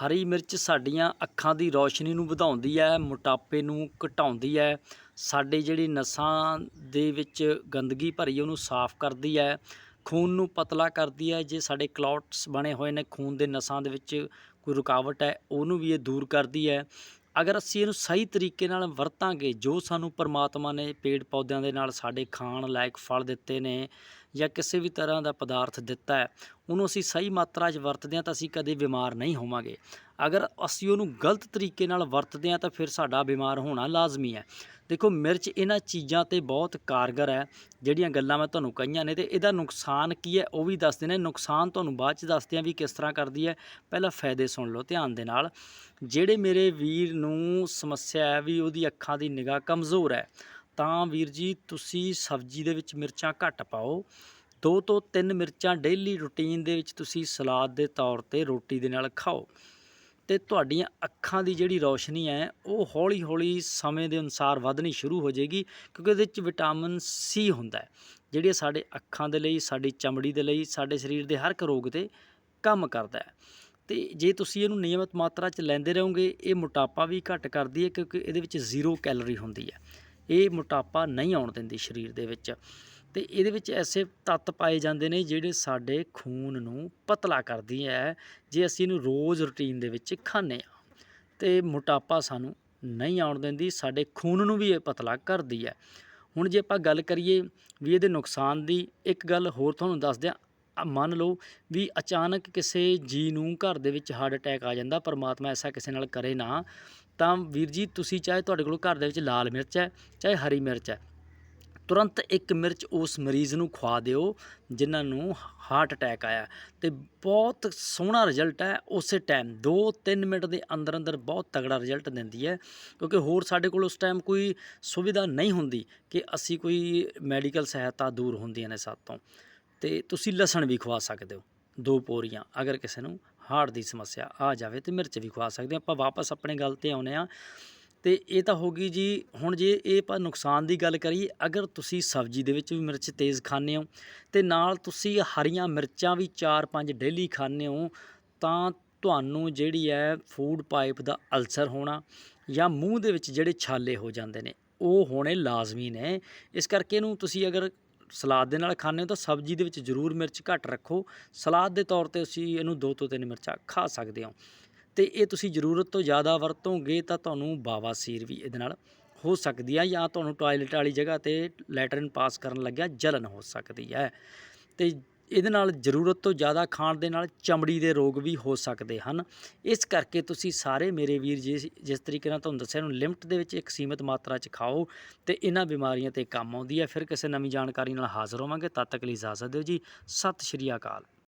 ਹਰੀ ਮਿਰਚ ਸਾਡੀਆਂ ਅੱਖਾਂ ਦੀ ਰੌਸ਼ਨੀ ਨੂੰ ਵਧਾਉਂਦੀ ਹੈ, ਮੋਟਾਪੇ ਨੂੰ ਘਟਾਉਂਦੀ ਹੈ, ਸਾਡੇ ਜਿਹੜੀ ਨਸਾਂ ਦੇ ਵਿੱਚ ਗੰਦਗੀ ਭਰੀ ਉਹਨੂੰ ਸਾਫ਼ ਕਰਦੀ ਹੈ, ਖੂਨ ਨੂੰ ਪਤਲਾ ਕਰਦੀ ਹੈ, ਜੇ ਸਾਡੇ ਕਲੌਟਸ ਬਣੇ ਹੋਏ ਨੇ ਖੂਨ ਦੇ ਨਸਾਂ ਦੇ ਵਿੱਚ ਕੋਈ ਰੁਕਾਵਟ ਹੈ, ਉਹਨੂੰ ਵੀ ਇਹ ਦੂਰ ਕਰਦੀ ਹੈ। ਅਗਰ ਅਸੀਂ ਇਹਨੂੰ ਸਹੀ ਤਰੀਕੇ ਨਾਲ ਵਰਤਾਂਗੇ, ਜੋ ਸਾਨੂੰ ਪਰਮਾਤਮਾ ਨੇ ਪੇੜ ਪੌਦਿਆਂ ਦੇ ਨਾਲ ਸਾਡੇ ਖਾਣ ਲਾਇਕ ਫਲ ਦਿੱਤੇ ਨੇ ਜਾਂ ਕਿਸੇ ਵੀ ਤਰ੍ਹਾਂ ਦਾ ਪਦਾਰਥ ਦਿੱਤਾ ਹੈ ਉਹਨੂੰ ਅਸੀਂ ਸਹੀ ਮਾਤਰਾ 'ਚ ਵਰਤਦੇ ਹਾਂ ਤਾਂ ਅਸੀਂ ਕਦੇ ਬਿਮਾਰ ਨਹੀਂ ਹੋਵਾਂਗੇ। ਅਗਰ ਅਸੀਂ ਉਹਨੂੰ ਗਲਤ ਤਰੀਕੇ ਨਾਲ ਵਰਤਦੇ ਹਾਂ ਤਾਂ ਫਿਰ ਸਾਡਾ ਬਿਮਾਰ ਹੋਣਾ ਲਾਜ਼ਮੀ ਹੈ। ਦੇਖੋ, ਮਿਰਚ ਇਹਨਾਂ ਚੀਜ਼ਾਂ ਤੇ ਬਹੁਤ ਕਾਰਗਰ ਹੈ, ਜਿਹੜੀਆਂ ਗੱਲਾਂ ਮੈਂ ਤੁਹਾਨੂੰ ਕਹੀਆਂ ਨੇ ਤੇ ਇਹਦਾ ਨੁਕਸਾਨ ਕੀ ਹੈ ਉਹ ਵੀ ਦੱਸਦੇ ਨੇ। ਨੁਕਸਾਨ ਤੁਹਾਨੂੰ ਬਾਅਦ ਚ ਦੱਸਦੇ ਹਾਂ ਵੀ ਕਿਸ ਤਰ੍ਹਾਂ ਕਰਦੀ ਹੈ। ਪਹਿਲਾਂ ਫਾਇਦੇ ਸੁਣ ਲਓ ਧਿਆਨ ਦੇ ਨਾਲ। ਜਿਹੜੇ ਮੇਰੇ ਵੀਰ ਨੂੰ ਸਮੱਸਿਆ ਹੈ ਵੀ ਉਹਦੀ ਅੱਖਾਂ ਦੀ ਨਿਗਾਹ ਕਮਜ਼ੋਰ ਹੈ, ਤਾਂ ਵੀਰ ਜੀ ਤੁਸੀਂ ਸਬਜ਼ੀ ਦੇ ਵਿੱਚ ਮਿਰਚਾਂ ਘੱਟ ਪਾਓ। ਦੋ ਤੋਂ ਤਿੰਨ ਮਿਰਚਾਂ ਡੇਲੀ ਰੁਟੀਨ ਦੇ ਵਿੱਚ ਤੁਸੀਂ ਸਲਾਦ ਦੇ ਤੌਰ ਤੇ ਰੋਟੀ ਦੇ ਨਾਲ ਖਾਓ। ਤੇ ਤੁਹਾਡੀਆਂ ਅੱਖਾਂ ਦੀ ਜਿਹੜੀ ਰੌਸ਼ਨੀ ਹੈ, ਉਹ ਹੌਲੀ-ਹੌਲੀ ਸਮੇਂ ਦੇ ਅਨੁਸਾਰ ਵਧਣੀ ਸ਼ੁਰੂ ਹੋ ਜਾਏਗੀ, ਕਿਉਂਕਿ ਇਹਦੇ ਵਿੱਚ ਵਿਟਾਮਿਨ ਸੀ ਹੁੰਦਾ ਹੈ ਜਿਹੜੀ ਸਾਡੇ ਅੱਖਾਂ ਦੇ ਲਈ, ਸਾਡੀ ਚਮੜੀ ਦੇ ਲਈ, ਸਾਡੇ ਸਰੀਰ ਦੇ ਹਰ ਇੱਕ ਰੋਗ ਤੇ ਕੰਮ ਕਰਦਾ ਹੈ। ਤੇ ਜੇ ਤੁਸੀਂ ਇਹਨੂੰ ਨਿਯਮਿਤ ਮਾਤਰਾ 'ਚ ਲੈਂਦੇ ਰਹੋਗੇ, ਇਹ ਮੋਟਾਪਾ ਵੀ ਘੱਟ ਕਰਦੀ ਹੈ, ਕਿਉਂਕਿ ਇਹਦੇ ਵਿੱਚ ਜ਼ੀਰੋ ਕੈਲੋਰੀ ਹੁੰਦੀ ਹੈ। ਇਹ ਮੋਟਾਪਾ ਨਹੀਂ ਆਉਣ ਦਿੰਦੀ ਸਰੀਰ ਦੇ ਵਿੱਚ। ਤੇ ਇਹਦੇ ਵਿੱਚ ਐਸੇ ਤੱਤ ਪਾਏ ਜਾਂਦੇ ਨੇ ਜਿਹੜੇ ਸਾਡੇ ਖੂਨ ਨੂੰ ਪਤਲਾ ਕਰਦੀ ਹੈ ਜੇ ਅਸੀਂ ਇਹਨੂੰ ਰੋਜ਼ ਰੁਟੀਨ ਦੇ ਵਿੱਚ ਖਾਂਦੇ ਆ। ਤੇ ਮੋਟਾਪਾ ਸਾਨੂੰ ਨਹੀਂ ਆਉਣ ਦਿੰਦੀ, ਸਾਡੇ ਖੂਨ ਨੂੰ ਵੀ ਇਹ ਪਤਲਾ ਕਰਦੀ ਹੈ ਹੁਣ ਜੇ ਆਪਾਂ ਗੱਲ ਕਰੀਏ ਵੀ ਇਹਦੇ ਨੁਕਸਾਨ ਦੀ ਇੱਕ ਗੱਲ ਹੋਰ ਤੁਹਾਨੂੰ ਦੱਸ ਦਿਆਂ ਮੰਨ ਲਓ ਵੀ ਅਚਾਨਕ ਕਿਸੇ ਜੀ ਨੂੰ ਘਰ ਦੇ ਵਿੱਚ ਹਾਰਟ ਅਟੈਕ ਆ ਜਾਂਦਾ, ਪਰਮਾਤਮਾ ਐਸਾ ਕਿਸੇ ਨਾਲ ਕਰੇ ਨਾ, ਤਾਂ ਵੀਰ ਜੀ ਤੁਸੀਂ ਚਾਹੇ ਤੁਹਾਡੇ ਕੋਲ ਘਰ ਦੇ ਵਿੱਚ ਲਾਲ ਮਿਰਚ ਹੈ ਚਾਹੇ ਹਰੀ ਮਿਰਚ ਹੈ ਤੁਰੰਤ ਇੱਕ ਮਿਰਚ ਉਸ ਮਰੀਜ਼ ਨੂੰ ਖਵਾ ਦਿਓ, ਜਿਨ੍ਹਾਂ ਨੂੰ ਹਾਰਟ ਅਟੈਕ ਆਇਆ। ਤੇ ਬਹੁਤ ਸੋਹਣਾ ਰਿਜ਼ਲਟ ਹੈ, ਉਸੇ ਟਾਈਮ 2-3 ਮਿੰਟ ਦੇ ਅੰਦਰ ਅੰਦਰ ਬਹੁਤ ਤਗੜਾ ਰਿਜ਼ਲਟ ਦਿੰਦੀ ਹੈ, ਕਿਉਂਕਿ ਹੋਰ ਸਾਡੇ ਕੋਲ ਉਸ ਟਾਈਮ ਕੋਈ ਸੁਵਿਧਾ ਨਹੀਂ ਹੁੰਦੀ ਕਿ ਅਸੀਂ ਕੋਈ ਮੈਡੀਕਲ ਸਹਾਇਤਾ ਦੂਰ ਹੁੰਦੀਆਂ ਨੇ ਸਾਤੋਂ ਤੇ। ਤੁਸੀਂ ਲਸਣ ਵੀ ਖਵਾ ਸਕਦੇ ਹੋ, ਦੋ ਪੋਰੀਆਂ, ਅਗਰ ਕਿਸੇ ਨੂੰ ਹਾਰਟ ਦੀ ਸਮੱਸਿਆ ਆ ਜਾਵੇ ਤੇ ਮਿਰਚ ਵੀ ਖਵਾ ਸਕਦੇ ਹੋ। ਆਪਾਂ ਵਾਪਸ ਆਪਣੇ ਗੱਲ ਤੇ ਆਉਨੇ ਆ ਅਤੇ ਇਹ ਤਾਂ ਹੋ ਗਈ ਜੀ, ਹੁਣ ਜੇ ਇਹ ਆਪਾਂ ਨੁਕਸਾਨ ਦੀ ਗੱਲ ਕਰੀਏ, ਅਗਰ ਤੁਸੀਂ ਸਬਜ਼ੀ ਦੇ ਵਿੱਚ ਵੀ ਮਿਰਚ ਤੇਜ਼ ਖਾਂਦੇ ਹੋ ਅਤੇ ਨਾਲ ਤੁਸੀਂ ਹਰੀਆਂ ਮਿਰਚਾਂ ਵੀ 4-5 ਡੇਲੀ ਖਾਂਦੇ ਹੋ, ਤਾਂ ਤੁਹਾਨੂੰ ਜਿਹੜੀ ਹੈ ਫੂਡ ਪਾਈਪ ਦਾ ਅਲਸਰ ਹੋਣਾ ਜਾਂ ਮੂੰਹ ਦੇ ਵਿੱਚ ਜਿਹੜੇ ਛਾਲੇ ਹੋ ਜਾਂਦੇ ਨੇ, ਉਹ ਹੋਣੇ ਲਾਜ਼ਮੀ ਨੇ। ਇਸ ਕਰਕੇ ਇਹਨੂੰ ਤੁਸੀਂ ਅਗਰ ਸਲਾਦ ਦੇ ਨਾਲ ਖਾਂਦੇ ਹੋ ਤਾਂ ਸਬਜ਼ੀ ਦੇ ਵਿੱਚ ਜ਼ਰੂਰ ਮਿਰਚ ਘੱਟ ਰੱਖੋ। ਸਲਾਦ ਦੇ ਤੌਰ ਤੇ ਤੁਸੀਂ ਇਹਨੂੰ ਦੋ ਤੋਂ ਤਿੰਨ ਮਿਰਚਾਂ ਖਾ ਸਕਦੇ ਹੋ। ਤੇ ਇਹ ਤੁਸੀਂ ਜ਼ਰੂਰਤ ਤੋਂ ਜ਼ਿਆਦਾ ਵਰਤੋਗੇ ਤਾਂ ਤੁਹਾਨੂੰ ਬਾਵਾਸੀਰ ਵੀ ਇਹਦੇ ਨਾਲ ਹੋ ਸਕਦੀ ਹੈ ਜਾਂ ਤੁਹਾਨੂੰ ਟਾਇਲਟ ਵਾਲੀ ਜਗ੍ਹਾ ਤੇ ਲੈਟਰਨ ਪਾਸ ਕਰਨ ਲੱਗਿਆ, ਜਲਨ ਹੋ ਸਕਦੀ ਹੈ ਤੇ ਇਹਦੇ ਨਾਲ ਜ਼ਰੂਰਤ ਤੋਂ ਜ਼ਿਆਦਾ ਖਾਣ ਦੇ ਨਾਲ ਚਮੜੀ ਦੇ ਰੋਗ ਵੀ ਹੋ ਸਕਦੇ ਹਨ। ਇਸ ਕਰਕੇ ਤੁਸੀਂ ਸਾਰੇ ਮੇਰੇ ਵੀਰ ਜਿਸ ਜਿਸ ਤਰੀਕੇ ਨਾਲ ਤੁਹਾਨੂੰ ਦੱਸਿਆ ਨੂੰ ਲਿਮਟ ਦੇ ਵਿੱਚ ਇੱਕ ਸੀਮਿਤ ਮਾਤਰਾ 'ਚ ਖਾਓ ਤੇ ਇਹਨਾਂ ਬਿਮਾਰੀਆਂ ਤੇ ਕੰਮ ਆਉਂਦੀ ਹੈ ਫਿਰ ਕਿਸੇ ਨਵੀਂ ਜਾਣਕਾਰੀ ਨਾਲ ਹਾਜ਼ਰ ਹੋਵਾਂਗੇ। ਤਦ ਤੱਕ ਲਈ ਇਜਾਜ਼ਤ ਦਿਓ ਜੀ। ਸਤਿ ਸ਼੍ਰੀ ਅਕਾਲ।